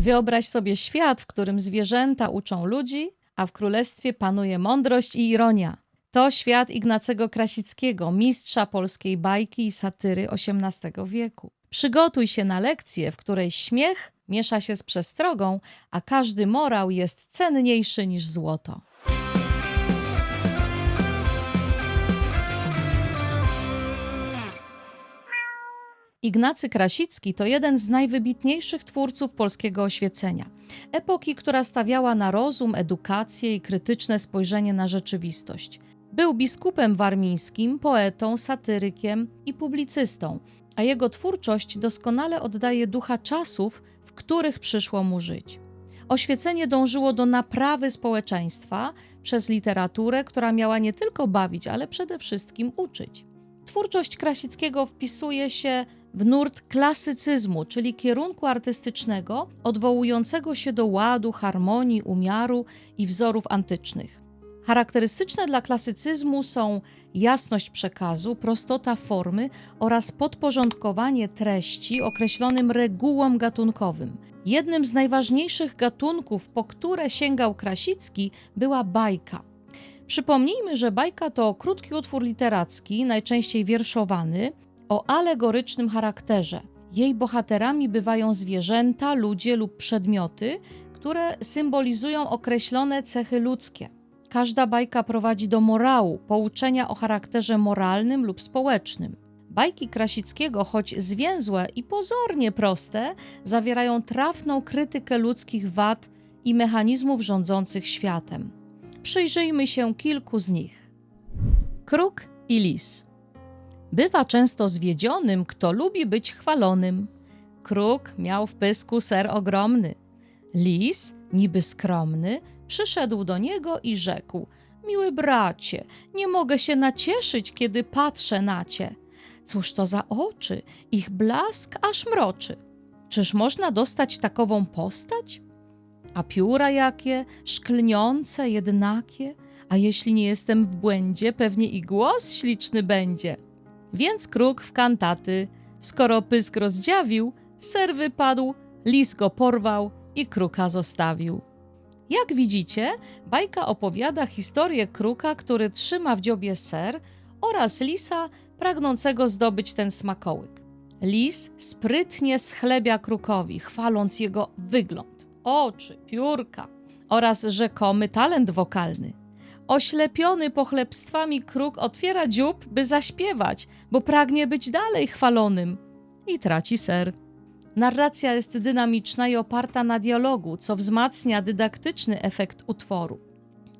Wyobraź sobie świat, w którym zwierzęta uczą ludzi, a w królestwie panuje mądrość i ironia. To świat Ignacego Krasickiego, mistrza polskiej bajki i satyry XVIII wieku. Przygotuj się na lekcję, w której śmiech miesza się z przestrogą, a każdy morał jest cenniejszy niż złoto. Ignacy Krasicki to jeden z najwybitniejszych twórców polskiego oświecenia. Epoki, która stawiała na rozum, edukację i krytyczne spojrzenie na rzeczywistość. Był biskupem warmińskim, poetą, satyrykiem i publicystą, a jego twórczość doskonale oddaje ducha czasów, w których przyszło mu żyć. Oświecenie dążyło do naprawy społeczeństwa przez literaturę, która miała nie tylko bawić, ale przede wszystkim uczyć. Twórczość Krasickiego wpisuje się w nurt klasycyzmu, czyli kierunku artystycznego odwołującego się do ładu, harmonii, umiaru i wzorów antycznych. Charakterystyczne dla klasycyzmu są jasność przekazu, prostota formy oraz podporządkowanie treści określonym regułom gatunkowym. Jednym z najważniejszych gatunków, po które sięgał Krasicki, była bajka. Przypomnijmy, że bajka to krótki utwór literacki, najczęściej wierszowany, o alegorycznym charakterze. Jej bohaterami bywają zwierzęta, ludzie lub przedmioty, które symbolizują określone cechy ludzkie. Każda bajka prowadzi do morału, pouczenia o charakterze moralnym lub społecznym. Bajki Krasickiego, choć zwięzłe i pozornie proste, zawierają trafną krytykę ludzkich wad i mechanizmów rządzących światem. Przyjrzyjmy się kilku z nich. Kruk i lis. Bywa często zwiedzionym, kto lubi być chwalonym. Kruk miał w pysku ser ogromny. Lis, niby skromny, przyszedł do niego i rzekł: Miły bracie, nie mogę się nacieszyć, kiedy patrzę na cię. Cóż to za oczy, ich blask aż mroczy. Czyż można dostać takową postać? A pióra jakie, szklniące, jednakie, a jeśli nie jestem w błędzie, pewnie i głos śliczny będzie. Więc kruk w kantaty, skoro pysk rozdziawił, ser wypadł, lis go porwał i kruka zostawił. Jak widzicie, bajka opowiada historię kruka, który trzyma w dziobie ser oraz lisa pragnącego zdobyć ten smakołyk. Lis sprytnie schlebia krukowi, chwaląc jego wygląd, oczy, piórka oraz rzekomy talent wokalny. Oślepiony pochlebstwami kruk otwiera dziób, by zaśpiewać, bo pragnie być dalej chwalonym i traci ser. Narracja jest dynamiczna i oparta na dialogu, co wzmacnia dydaktyczny efekt utworu.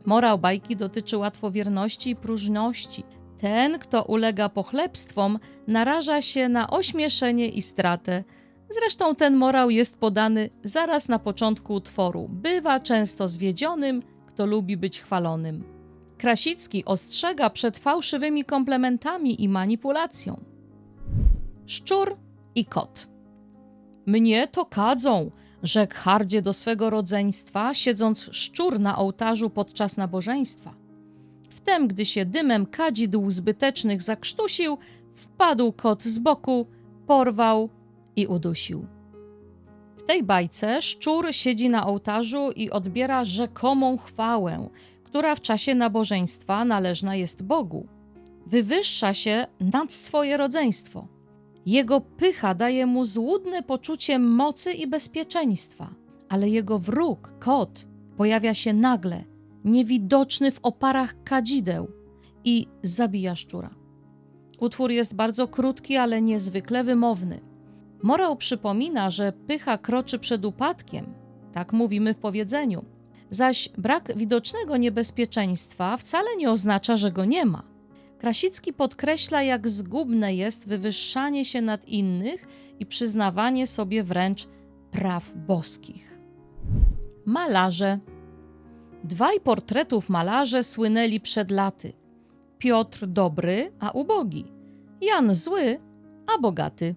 Morał bajki dotyczy łatwowierności i próżności. Ten, kto ulega pochlebstwom, naraża się na ośmieszenie i stratę. Zresztą ten morał jest podany zaraz na początku utworu. Bywa często zwiedzionym, kto lubi być chwalonym. Krasicki ostrzega przed fałszywymi komplementami i manipulacją. Szczur i kot. Mnie to kadzą, rzekł hardzie do swego rodzeństwa, siedząc szczur na ołtarzu podczas nabożeństwa. Wtem, gdy się dymem kadzidł zbytecznych zakrztusił, wpadł kot z boku, porwał i udusił. W tej bajce szczur siedzi na ołtarzu i odbiera rzekomą chwałę, która w czasie nabożeństwa należna jest Bogu. Wywyższa się nad swoje rodzeństwo. Jego pycha daje mu złudne poczucie mocy i bezpieczeństwa, ale jego wróg, kot, pojawia się nagle, niewidoczny w oparach kadzideł i zabija szczura. Utwór jest bardzo krótki, ale niezwykle wymowny. Morał przypomina, że pycha kroczy przed upadkiem, tak mówimy w powiedzeniu zaś brak widocznego niebezpieczeństwa wcale nie oznacza, że go nie ma. Krasicki podkreśla, jak zgubne jest wywyższanie się nad innych i przyznawanie sobie wręcz praw boskich. Malarze. Dwaj portretów malarze słynęli przed laty. Piotr dobry, a ubogi. Jan zły, a bogaty.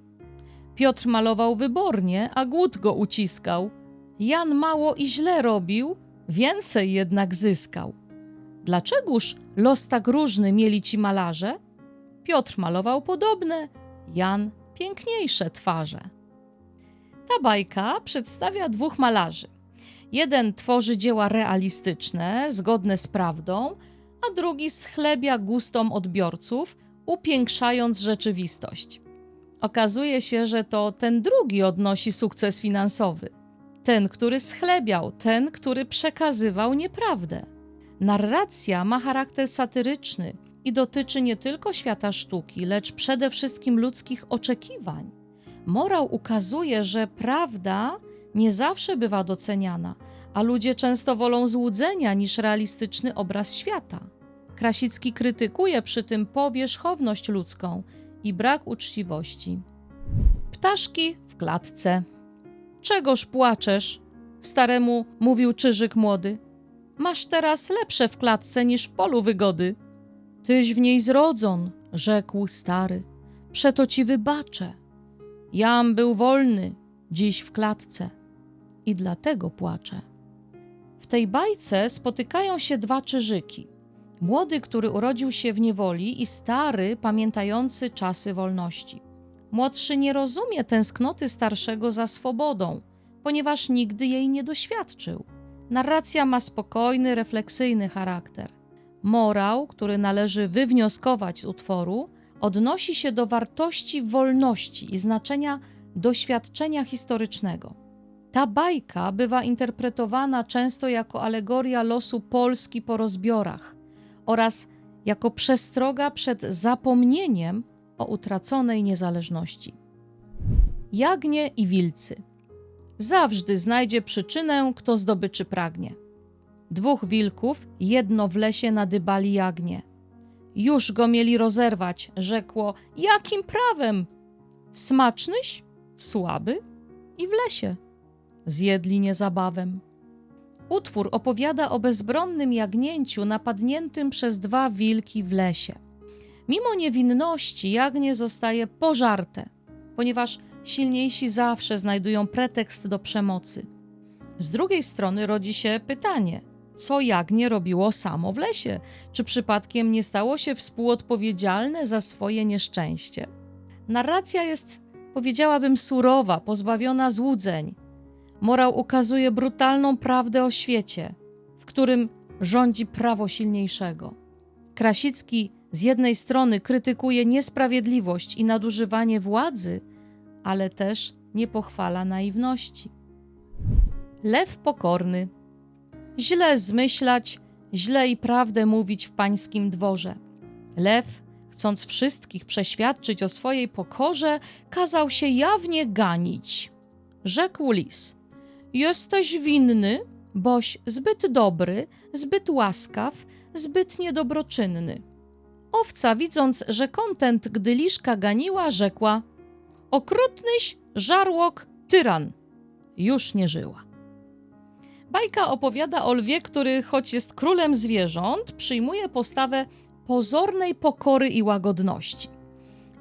Piotr malował wybornie, a głód go uciskał. Jan mało i źle robił, Więcej jednak zyskał. Dlaczegoż los tak różny mieli ci malarze? Piotr malował podobne, Jan piękniejsze twarze. Ta bajka przedstawia dwóch malarzy. Jeden tworzy dzieła realistyczne, zgodne z prawdą, a drugi schlebia gustom odbiorców, upiększając rzeczywistość. Okazuje się, że to ten drugi odnosi sukces finansowy. Ten, który schlebiał, ten, który przekazywał nieprawdę. Narracja ma charakter satyryczny i dotyczy nie tylko świata sztuki, lecz przede wszystkim ludzkich oczekiwań. Morał ukazuje, że prawda nie zawsze bywa doceniana, a ludzie często wolą złudzenia niż realistyczny obraz świata. Krasicki krytykuje przy tym powierzchowność ludzką i brak uczciwości. Ptaszki w klatce. Czegoż płaczesz? Staremu mówił czyżyk młody. Masz teraz lepsze w klatce niż w polu wygody. Tyś w niej zrodzon, rzekł stary. Przeto ci wybaczę. Jam był wolny, dziś w klatce i dlatego płaczę. W tej bajce spotykają się dwa czyżyki. Młody, który urodził się w niewoli i stary, pamiętający czasy wolności. Młodszy nie rozumie tęsknoty starszego za swobodą, ponieważ nigdy jej nie doświadczył. Narracja ma spokojny, refleksyjny charakter. Morał, który należy wywnioskować z utworu, odnosi się do wartości wolności i znaczenia doświadczenia historycznego. Ta bajka bywa interpretowana często jako alegoria losu Polski po rozbiorach oraz jako przestroga przed zapomnieniem o utraconej niezależności. Jagnie i wilcy. Zawsze znajdzie przyczynę, kto zdobyczy pragnie. Dwóch wilków, jedno w lesie nadybali jagnię. Już go mieli rozerwać, rzekło, jakim prawem? Smacznyś, słaby i w lesie. Zjedli niezabawem. Utwór opowiada o bezbronnym jagnięciu napadniętym przez dwa wilki w lesie. Mimo niewinności jagnię zostaje pożarte, ponieważ silniejsi zawsze znajdują pretekst do przemocy. Z drugiej strony rodzi się pytanie, co jagnię robiło samo w lesie? Czy przypadkiem nie stało się współodpowiedzialne za swoje nieszczęście? Narracja jest, powiedziałabym, surowa, pozbawiona złudzeń. Morał ukazuje brutalną prawdę o świecie, w którym rządzi prawo silniejszego. Krasicki z jednej strony krytykuje niesprawiedliwość i nadużywanie władzy, ale też nie pochwala naiwności. Lew pokorny. Źle zmyślać, źle i prawdę mówić w pańskim dworze. Lew, chcąc wszystkich przeświadczyć o swojej pokorze, kazał się jawnie ganić. Rzekł lis: Jesteś winny, boś zbyt dobry, zbyt łaskaw, zbyt niedobroczynny. Owca, widząc, że kontent, gdy liszka ganiła, rzekła: Okrutnyś, żarłok, tyran. Już nie żyła. Bajka opowiada o lwie, który, choć jest królem zwierząt, przyjmuje postawę pozornej pokory i łagodności.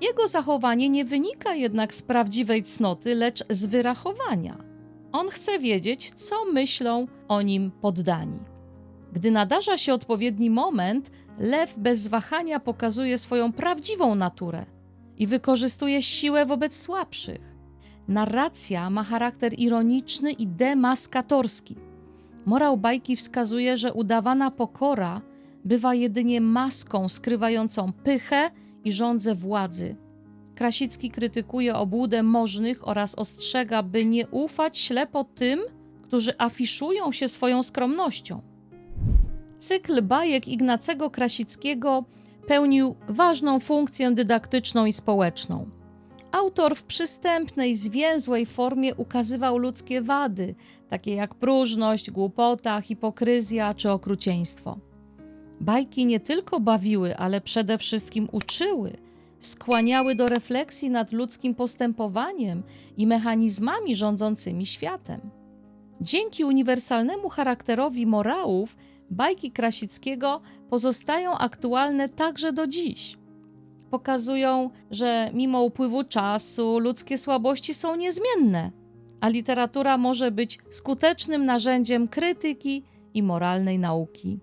Jego zachowanie nie wynika jednak z prawdziwej cnoty, lecz z wyrachowania. On chce wiedzieć, co myślą o nim poddani. Gdy nadarza się odpowiedni moment, lew bez wahania pokazuje swoją prawdziwą naturę i wykorzystuje siłę wobec słabszych. Narracja ma charakter ironiczny i demaskatorski. Morał bajki wskazuje, że udawana pokora bywa jedynie maską skrywającą pychę i żądzę władzy. Krasicki krytykuje obłudę możnych oraz ostrzega, by nie ufać ślepo tym, którzy afiszują się swoją skromnością. Cykl bajek Ignacego Krasickiego pełnił ważną funkcję dydaktyczną i społeczną. Autor w przystępnej, zwięzłej formie ukazywał ludzkie wady, takie jak próżność, głupota, hipokryzja czy okrucieństwo. Bajki nie tylko bawiły, ale przede wszystkim uczyły, skłaniały do refleksji nad ludzkim postępowaniem i mechanizmami rządzącymi światem. Dzięki uniwersalnemu charakterowi morałów, bajki Krasickiego pozostają aktualne także do dziś. Pokazują, że mimo upływu czasu ludzkie słabości są niezmienne, a literatura może być skutecznym narzędziem krytyki i moralnej nauki.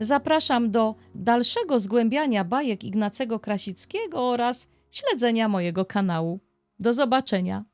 Zapraszam do dalszego zgłębiania bajek Ignacego Krasickiego oraz śledzenia mojego kanału. Do zobaczenia.